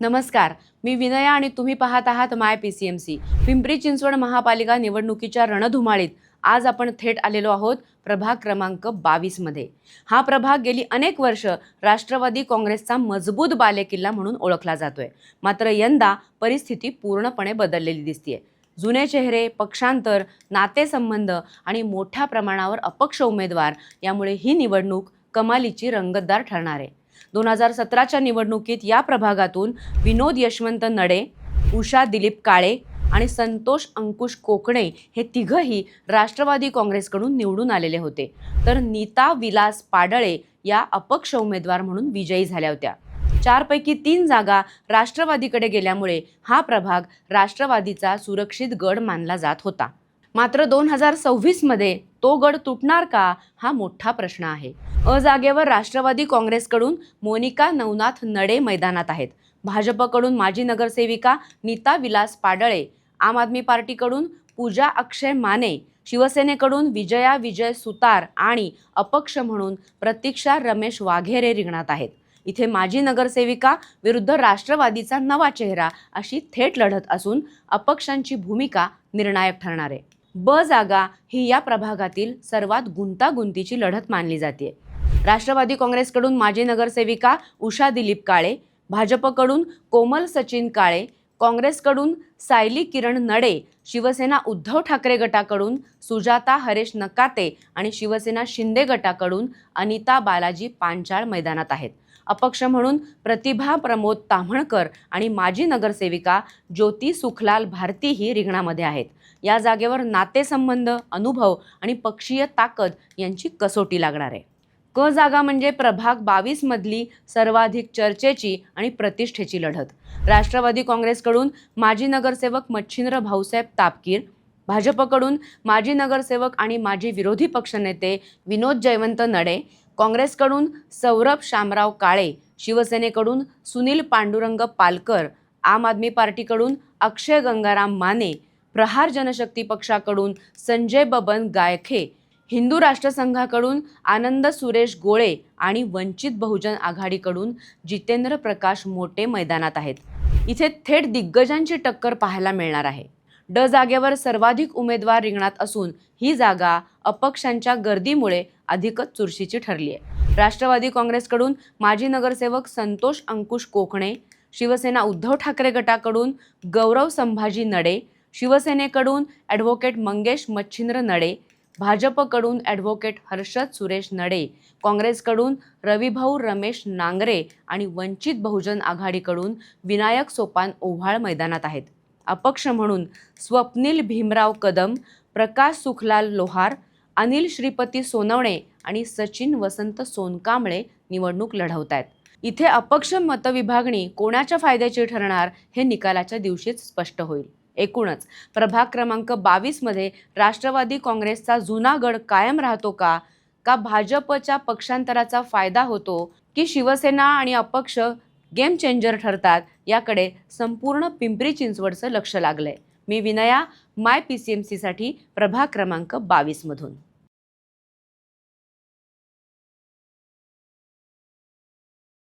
नमस्कार. मी विनया आणि तुम्ही पाहत आहात my P C M C. Pimpri Chinchwad महापालिका निवडणुकीच्या रणधुमाळीत आज आपण थेट आलेलो आहोत प्रभाग क्रमांक बावीसमध्ये हा प्रभाग गेली अनेक वर्ष राष्ट्रवादी काँग्रेसचा मजबूत बालेकिल्ला म्हणून ओळखला जातोय. मात्र यंदा परिस्थिती पूर्णपणे बदललेली दिसतीये. जुने चेहरे पक्षांतर नातेसंबंध आणि मोठ्या प्रमाणावर अपक्ष उमेदवार यामुळे ही निवडणूक कमालीची रंगतदार ठरणार आहे. दोन हजार सतराच्या निवडणुकीत या प्रभागातून विनोद यशवंत नडे उषा दिलीप काळे आणि संतोष अंकुश कोकणे हे तिघंही राष्ट्रवादी काँग्रेसकडून निवडून आलेले होते. तर नीता विलास पाडळे या अपक्ष उमेदवार म्हणून विजयी झाल्या होत्या. चारपैकी तीन जागा राष्ट्रवादीकडे गेल्यामुळे हा प्रभाग राष्ट्रवादीचा सुरक्षित गड मानला जात होता. मात्र दोन हजार सव्वीसमध्ये तो गड तुटणार का हा मोठा प्रश्न आहे. अ जागेवर राष्ट्रवादी काँग्रेसकडून मोनिका नवनाथ नडे मैदानात आहेत. भाजपकडून माजी नगरसेविका नीता विलास पाडळे आम आदमी पार्टीकडून पूजा अक्षय माने शिवसेनेकडून विजया विजय सुतार आणि अपक्ष म्हणून प्रतीक्षा रमेश वाघेरे रिंगणात आहेत. इथे माजी नगरसेविका विरुद्ध राष्ट्रवादीचा नवा चेहरा अशी थेट लढत असून अपक्षांची भूमिका निर्णायक ठरणार आहे. ब जागा ही या प्रभागातील सर्वात गुंतागुंतीची लढत मानली जाते. राष्ट्रवादी काँग्रेसकडून माजी नगरसेविका उषा दिलीप काळे भाजपकडून कोमल सचिन काळे काँग्रेसकडून सायली किरण नडे शिवसेना उद्धव ठाकरे गटाकडून सुजाता हरेश नकाते आणि शिवसेना शिंदे गटाकडून अनिता बालाजी पांचाळ मैदानात आहेत. अपक्ष म्हणून प्रतिभा प्रमोद ताम्हणकर आणि माजी नगरसेविका ज्योती सुखलाल भारती ही रिंगणामध्ये आहेत. या जागेवर नातेसंबंध अनुभव आणि पक्षीय ताकद यांची कसोटी लागणार आहे. क जागा म्हणजे प्रभाग बावीस मधली सर्वाधिक चर्चेची आणि प्रतिष्ठेची लढत. राष्ट्रवादी काँग्रेसकडून माजी नगरसेवक मच्छिंद्र भाऊसाहेब तापकीर भाजपकडून माजी नगरसेवक आणि माजी विरोधी पक्षनेते विनोद जयवंत नडे काँग्रेसकडून सौरभ शामराव काळे शिवसेनेकडून सुनील पांडुरंग पालकर आम आदमी पार्टीकडून अक्षय गंगाराम माने प्रहार जनशक्ती पक्षाकडून संजय बबन गायखे हिंदू राष्ट्रसंघाकडून आनंद सुरेश गोळे आणि वंचित बहुजन आघाडीकडून जितेंद्र प्रकाश मोटे मैदानात आहेत. इथे थेट दिग्गजांची टक्कर पाहायला मिळणार आहे. ड जागेवर सर्वाधिक उमेदवार रिंगणात असून ही जागा अपक्षांच्या गर्दीमुळे अधिकच चुरशीची ठरली आहे राष्ट्रवादी काँग्रेसकडून माजी नगरसेवक संतोष अंकुश कोकणे शिवसेना उद्धव ठाकरे गटाकडून गौरव संभाजी नडे शिवसेनेकडून ॲडव्होकेट मंगेश मच्छिंद्र नडे भाजपकडून ॲडव्होकेट हर्षद सुरेश नडे काँग्रेसकडून रविभाऊ रमेश नांगरे आणि वंचित बहुजन आघाडीकडून विनायक सोपान ओव्हाळ मैदानात आहेत. अपक्ष म्हणून स्वप्नील भीमराव कदम प्रकाश सुखलाल लोहार अनिल श्रीपती सोनवणे आणि सचिन वसंत सोनकांबळे निवडणूक लढवत आहेत इथे अपक्ष मतविभागणी कोणाच्या फायद्याची ठरणार हे निकालाच्या दिवशीच स्पष्ट होईल. एकूणच प्रभाग क्रमांक बावीसमध्ये राष्ट्रवादी काँग्रेसचा जुना गड कायम राहतो का? का भाजपच्या पक्षांतराचा फायदा होतो? की शिवसेना आणि अपक्ष गेम चेंजर ठरतात. याकडे संपूर्ण पिंपरी चिंचवडचं लक्ष लागलंय. मी Vinaya my P C M सीसाठी प्रभाग क्रमांक बावीसमधून